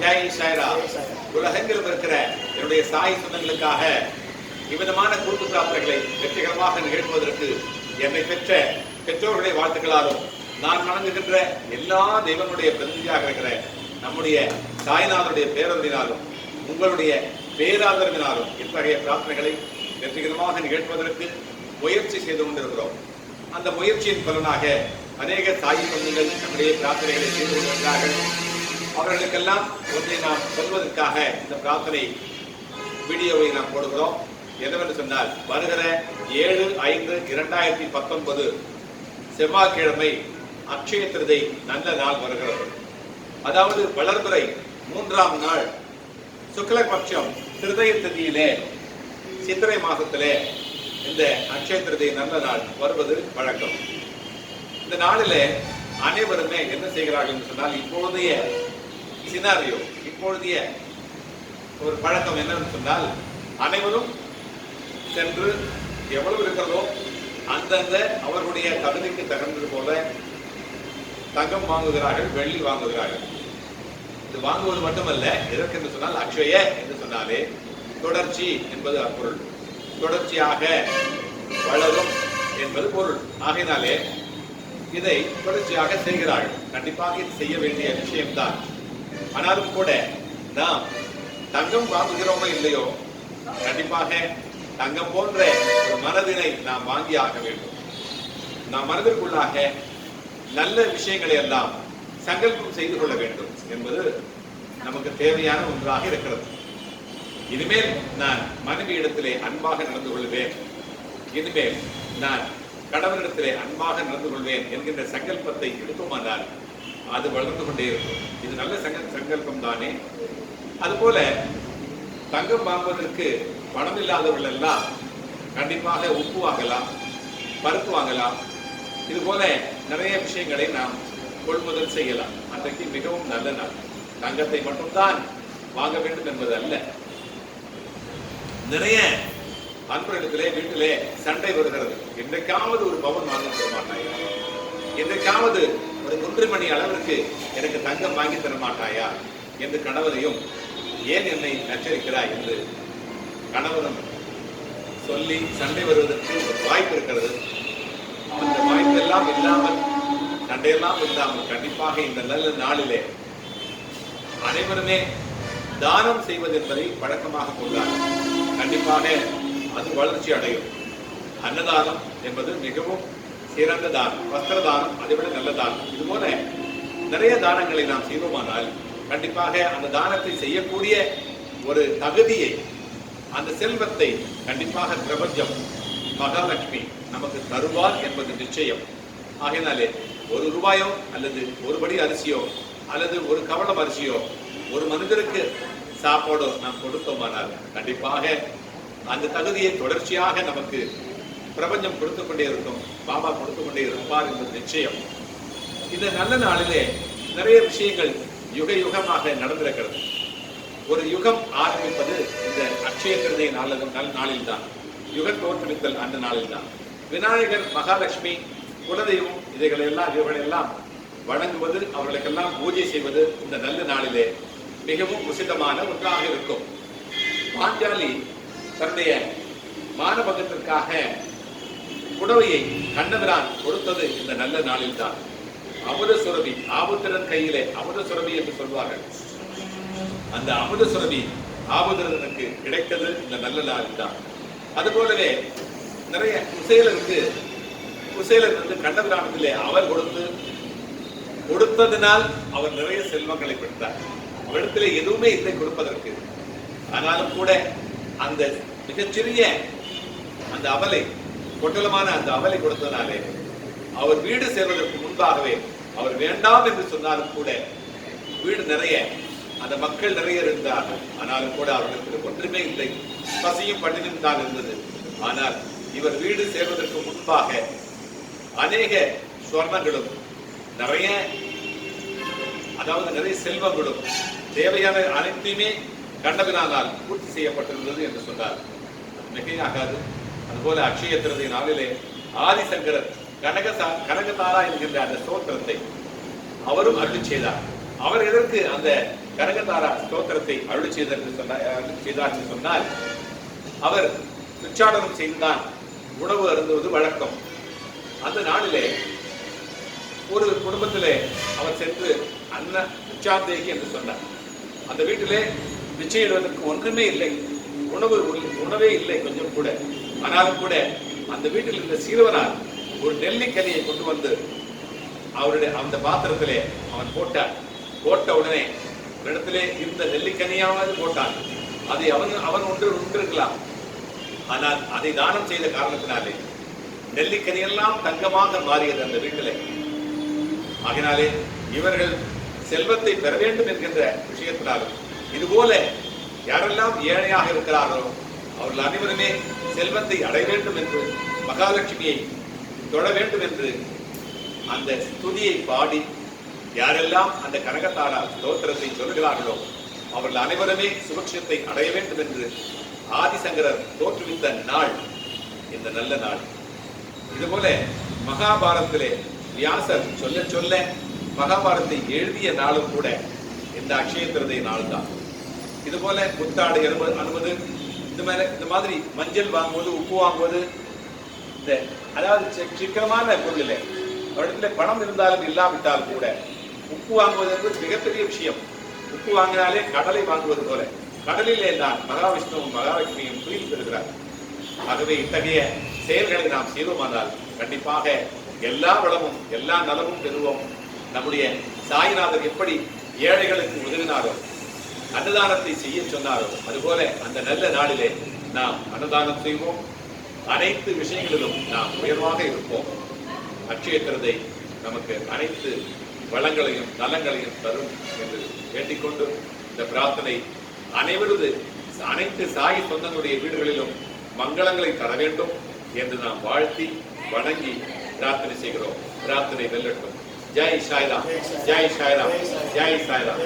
ஜெய் உலகெங்கிலும் இருக்கிற என்னுடைய சாய் சொந்தங்களுக்காக இவ்விதமான குறுக்கு பிரார்த்தனைகளை வெற்றிகரமாக நிகழ்த்துவதற்கு என்னை பெற்ற பெற்றோர்களுடைய வாழ்த்துக்களாலும் நான் வணங்குகின்ற எல்லா தெய்வங்களுடைய பிரதிநிதியாக இருக்கிற நம்முடைய சாய்நாதனுடைய பேரறிவினாலும் உங்களுடைய பேராதரவினாலும் இத்தகைய பிரார்த்தனைகளை வெற்றிகரமாக நிகழ்த்துவதற்கு முயற்சி செய்து கொண்டிருக்கிறோம். அந்த முயற்சியின் பலனாக அநேக சாய் சொந்தங்கள் நம்முடைய பிரார்த்தனைகளை செய்து கொண்டிருக்கிறார்கள். அவர்களுக்கெல்லாம் ஒன்றை நாம் சொல்வதற்காக இந்த பிரார்த்தனை வீடியோவை நாம் போடுகிறோம். என்னவென்று சொன்னால் வருகிற ஏழு ஐந்து இரண்டாயிரத்தி பத்தொன்பது செவ்வாய்க்கிழமை அக்ஷய திருதை நல்ல நாள் வருகிறது. அதாவது வளர்பிறை மூன்றாம் நாள் சுக்லபட்சம் திருதய திதியிலே சித்திரை மாதத்திலே இந்த அக்ஷய திருதை நல்ல நாள் வருவது வழக்கம். இந்த நாளிலே அனைவருமே என்ன செய்கிறார்கள் என்று சொன்னால் இப்பொழுதைய சினாரியோ இப்பொழுதைய ஒரு பழக்கம் என்னன்னு சொன்னால் அனைவரும் சென்று எவ்வளவு இருக்கிறதோ அந்தந்த அவர்களுடைய தகுதிக்கு தகுந்தது போல தங்கம் வாங்குகிறார்கள் வெள்ளி வாங்குகிறார்கள். இது வாங்குவது மட்டுமல்ல எதற்கு என்று சொன்னால் அக்ஷய என்று சொன்னாலே தொடர்ச்சி என்பது அப்பொருள். தொடர்ச்சியாக வளரும் என்பது பொருள். ஆகையினாலே இதை தொடர்ச்சியாக செய்கிறார்கள். கண்டிப்பாக இது செய்ய வேண்டிய விஷயம்தான். ஆனாலும் கூட நாம் தங்கம் வாங்குகிறோமோ இல்லையோ? கண்டிப்பாக தங்கம் போன்ற ஒரு மனதினை நாம் வாங்கி ஆக வேண்டும். நாம் மனதிற்குள்ளாக நல்ல விஷயங்களை எல்லாம் சங்கல்பம் செய்து கொள்ள வேண்டும் என்பது நமக்கு தேவையான ஒன்றாக இருக்கிறது. இனிமேல் நான் மனைவி இடத்திலே அன்பாக நடந்து கொள்வேன். இனிமேல் நான் கடவுளிடத்திலே அன்பாக நடந்து கொள்வேன் என்கின்ற சங்கல்பத்தை எடுக்குமானால் அது வளர்ந்து கொண்டே இருக்கும். இது நல்ல சங்க சங்கல்பம் தானே அதுபோல தங்கம் வாங்குவதற்கு பணம் இல்லாதவர்கள் எல்லாம் கண்டிப்பாக உப்பு வாங்கலாம் பருப்பு வாங்கலாம். இது போல நிறைய விஷயங்களை நாம் கொள்முதல் செய்யலாம். அன்றைக்கு மிகவும் நல்ல நாள். தங்கத்தை மட்டும்தான் வாங்க வேண்டும் என்பது அல்ல நிறைய அன்பரிடத்திலே வீட்டிலே சண்டை வருகிறது. என்றைக்காவது ஒரு பவன் வாங்க தர என்றைக்காவது ஒரு குன்று மணி அளவிற்கு எனக்கு தங்கம் வாங்கி தர மாட்டாயா என்று கணவரையும் ஏன் என்னை நச்சரிக்கிறாய்? என்று கணவரும் சொல்லி சண்டை வருவதற்கு ஒரு வாய்ப்பு இருக்கிறது. அந்த வாய்ப்பு எல்லாம் இல்லாமல் சண்டையெல்லாம் இல்லாமல் கண்டிப்பாக இந்த நல்ல நாளிலே அனைவருமே தானம் செய்வது என்பதை பழக்கமாக கொண்டார் கண்டிப்பாக அது வளர்ச்சி அடையும். அன்னதானம் என்பது மிகவும் சிறந்த தானம் வஸ்திர தானம் அதை விட நல்ல தானம் இது போல நிறைய தானங்களை நாம் செய்வோமானால் கண்டிப்பாக அந்த தானத்தை செய்யக்கூடிய ஒரு தகுதியை அந்த செல்வத்தை கண்டிப்பாக பிரபஞ்சம் மகாலட்சுமி நமக்கு தருவார் என்பது நிச்சயம். ஆகையினாலே ஒரு ரூபாயோ அல்லது ஒரு படி அரிசியோ அல்லது ஒரு கவளம் அரிசியோ ஒரு மனிதருக்கு சாப்பாடோ நாம் கொடுத்தோமானால் கண்டிப்பாக அந்த தகுதியை தொடர்ச்சியாக நமக்கு பிரபஞ்சம் கொடுத்து கொண்டே இருக்கும் பாபா கொடுத்து கொண்டே இருப்பார் என்பது நிச்சயம். இந்த நல்ல நாளிலே நிறைய விஷயங்கள் யுக யுகமாக நடந்திருக்கிறது. ஒரு யுகம் ஆரம்பிப்பது இந்த அக்ஷய திருதை நாளது நல்ல நாளில் தான் யுக தோற்றுவித்தல் அந்த நாளில் தான் விநாயகர் மகாலட்சுமி குலதெய்வம் இதைகளை எல்லாம் இவர்களெல்லாம் வணங்குவது அவர்களுக்கெல்லாம் பூஜை செய்வது இந்த நல்ல நாளிலே மிகவும் உசிதமான ஒன்றாக இருக்கும். பாஞ்சாலி தன்னுடைய மானபகத்திற்காக புடவையை கண்ணபிரான் கொடுத்தது இந்த நல்ல நாளில் தான் அமுத சுரபி ஆபுத்திரன் கையிலே அமுத சுரபி என்று சொல்வார்கள். அந்த அமுத சுரபி ஆபுத்திரனுக்கு கிடைத்தது இந்த நல்ல நாளில் தான் அது போலவே நிறைய குசேலருக்கு குசேலர் வந்து கண்ணபிரானத்திலே அவர் கொடுத்து கொடுத்ததினால் அவர் நிறைய செல்வங்களை பெற்றார். அவரிடத்திலே எதுவுமே இல்லை கொடுப்பதற்கு. ஆனாலும் கூட அந்த மிகச்சிறிய அந்த அவலை கொட்டலமான அந்த அமலை கொடுத்தனாலே அவர் வீடு சேர்வதற்கு முன்பாகவே அவர் வேண்டாம் என்று சொன்னாலும் கூட வீடு நிறைய அந்த மக்கள் நிறைய இருந்தார்கள். ஆனாலும் கூட அவர்களுக்கு ஒன்றுமே இல்லை. பசியும் பட்டினியும் தான் இருந்தது. ஆனால் இவர் வீடு சேர்வதற்கு முன்பாக அநேக சொர்ணங்களும் நிறைய அதாவது நிறைய செல்வங்களும் தேவையான அனைத்தையுமே கண்டபினானால் பூர்த்தி செய்யப்பட்டிருந்தது என்று சொன்னார். மிகையாகாது. அதுபோல அக்ஷய திருதை நாளிலே ஆதிசங்கரர் கனக கனகதாரா என்கின்ற அந்த ஸ்தோத்திரத்தை அவரும் அருள் செய்தார். அவர் எதற்கு அந்த கனகதாரா ஸ்தோத்திரத்தை அருள் செய்தார் என்று சொன்னார் அருள் செய்தார் என்று சொன்னால் அவர் உச்சாடனம் செய்துதான் உணவு அருந்துவது வழக்கம். அந்த நாளிலே ஒரு குடும்பத்திலே அவர் சென்று அன்ன உச்சாந்தேகி என்று சொன்னார். அந்த வீட்டிலே நிச்சயிடுவதற்கு ஒன்றுமே இல்லை. உணவு உணவே இல்லை கொஞ்சம் கூட. ஆனாலும் கூட அந்த வீட்டில் இருந்த சீரவனார் ஒரு நெல்லிக்கனியை கொண்டு வந்து அவருடைய அந்த பாத்திரத்திலே அவன் போட்டான். போட்ட உடனே இடத்திலே இருந்த நெல்லிக்கனியாவது போட்டான். அதை அவன் அவன் ஒன்று உண்டிருக்கலாம் ஆனால் அதை தானம் செய்த காரணத்தினாலே நெல்லிக்கனியெல்லாம் தங்கமாக மாறியது அந்த வீட்டிலே. ஆகினாலே இவர்கள் செல்வத்தை பெற வேண்டும் என்கின்ற விஷயத்தினாலும் இதுபோல யாரெல்லாம் ஏழையாக இருக்கிறார்களோ அவர்கள் அனைவருமே செல்வத்தை அடைய வேண்டும் என்று மகாலட்சுமியை தொட வேண்டும் என்று அந்த துதியை பாடி யாரெல்லாம் அந்த கனகத்தாரா ஸ்தோத்திரத்தை சொல்கிறார்களோ அவர்கள் அனைவருமே சுபக்ஷத்தை அடைய வேண்டும் என்று ஆதிசங்கரர் தோற்றுவித்த நாள் இந்த நல்ல நாள். இதுபோல மகாபாரதத்திலே வியாசர் சொல்ல சொல்ல மகாபாரத்தை எழுதிய நாளும் கூட இந்த அக்ஷய திருதை நாள் தான் இதுபோல புத்தாடை அனுமதி அனுமதி இந்த மாதிரி இந்த மாதிரி மஞ்சள் வாங்குவது உப்பு வாங்குவது இந்த அதாவது சிக்கனமான பொருளில் அவரிடத்துல பணம் இருந்தாலும் இல்லாவிட்டாலும் கூட உப்பு வாங்குவது என்பது மிகப்பெரிய விஷயம். உப்பு வாங்கினாலே கடலை வாங்குவது போல. கடலிலே தான் மகாவிஷ்ணுவும் மகாலட்சுமியும் துயில் பெறுகிறார் ஆகவே இத்தகைய செயல்களை நாம் செய்வோமானால் கண்டிப்பாக எல்லா வளமும் எல்லா நலமும் பெறுவோம். நம்முடைய சாய்நாதர் எப்படி ஏழைகளுக்கு உதவினாரோ அன்னதானத்தை செய்ய சொன்னாரோ அதுபோல அந்த நல்ல நாளிலே நாம் அன்னதானம் செய்வோம். அனைத்து விஷயங்களிலும் நாம் உயர்வாக இருப்போம். அட்சய நமக்கு அனைத்து வளங்களையும் நலங்களையும் தரும் என்று வேண்டிக்கொண்டு இந்த பிரார்த்தனை அனைவரது அனைத்து சாய் சொந்தங்களுடைய வீடுகளிலும் மங்களங்களை தர வேண்டும் என்று நாம் வாழ்த்தி வணங்கி பிரார்த்தனை செய்கிறோம். பிரார்த்தனை வெல்லட்டும். ஜெய் சாய்ராம். ஜெய் சாய்ராம். ஜெய் சாய்ராம்.